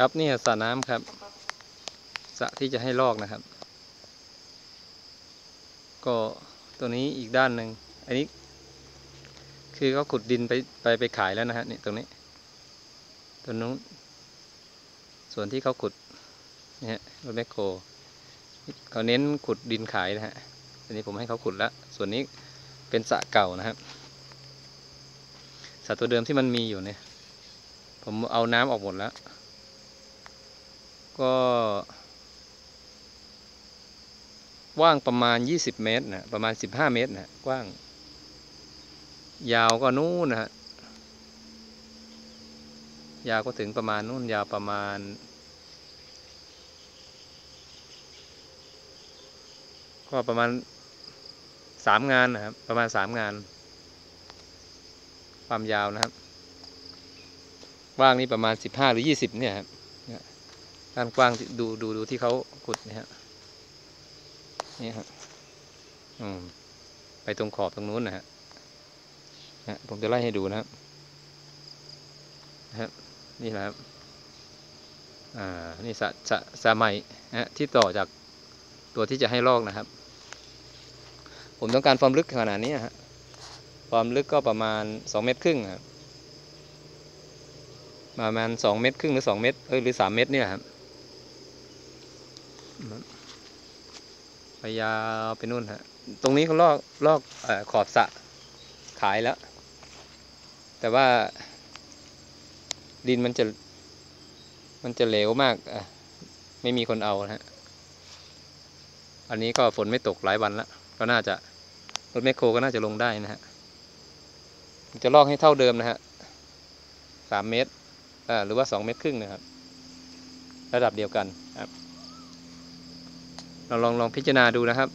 ครับนี่สระน้ำครับสระที่จะให้ลอกนะครับ ก็ตัวนี้อีกด้านหนึ่งอันนี้ คือเขาขุดดินไปไปไปขายแล้วนะฮะนี่ตรงนี้ตัวนู้นส่วนที่เขาขุดเนี่ยฮะรถแมคโครเขาเน้นขุดดินขายนะฮะอันนี้ผมให้เขาขุดแล้วส่วนนี้เป็นสระเก่านะครับสระตัวเดิมที่มันมีอยู่เนี่ย ผมเอาน้ำออกหมดแล้ว ก็กว้างประมาณ 20 เมตรนะประมาณ 15 เมตรนะกว้าง ยาวก็นู่นนะฮะยาวก็ถึงประมาณนู่นยาวประมาณ ก็ประมาณสามงานนะครับ ประมาณสามงาน ความยาวนะครับกว้างนี่ประมาณสิบห้าหรือยี่สิบเนี่ยครับ ด้านกว้างดูดูดูที่เขาขุดนี่ยฮะนี่ฮะอืมไปตรงขอบตรงนู้นนะฮะนะผมจะไล่ให้ดูนะครับนะครับนี่แหละครับอ่านี่สะสะสะใหม่นะฮะที่ต่อจากตัวที่จะให้ลอกนะครับ ผมต้องการความลึกขนาดนี้ฮะความลึกก็ประมาณสองเมตรครึ่งครับประมาณสองเมตรครึ่งหรือสองเมตรเอ้ยหรือสามเมตรเนี่ยครับ ไปยาวไปนู่นฮะ ตรงนี้เขาลอกลอกอขอบสะขายแล้ว แต่ว่า ดินมันจะ มันจะเหลวมากอะไม่มีคนเอานะฮะ อันนี้ก็ฝนไม่ตกหลายวันแล้ว ก็น่าจะรถแมคโครก็น่าจะลงได้นะฮะ จะลอกให้เท่าเดิมนะฮะสามเมตร อ่า หรือว่าสองเมตรครึ่งนะครับ ระดับเดียวกันครับ เราลองลองพิจารณาดูนะครับ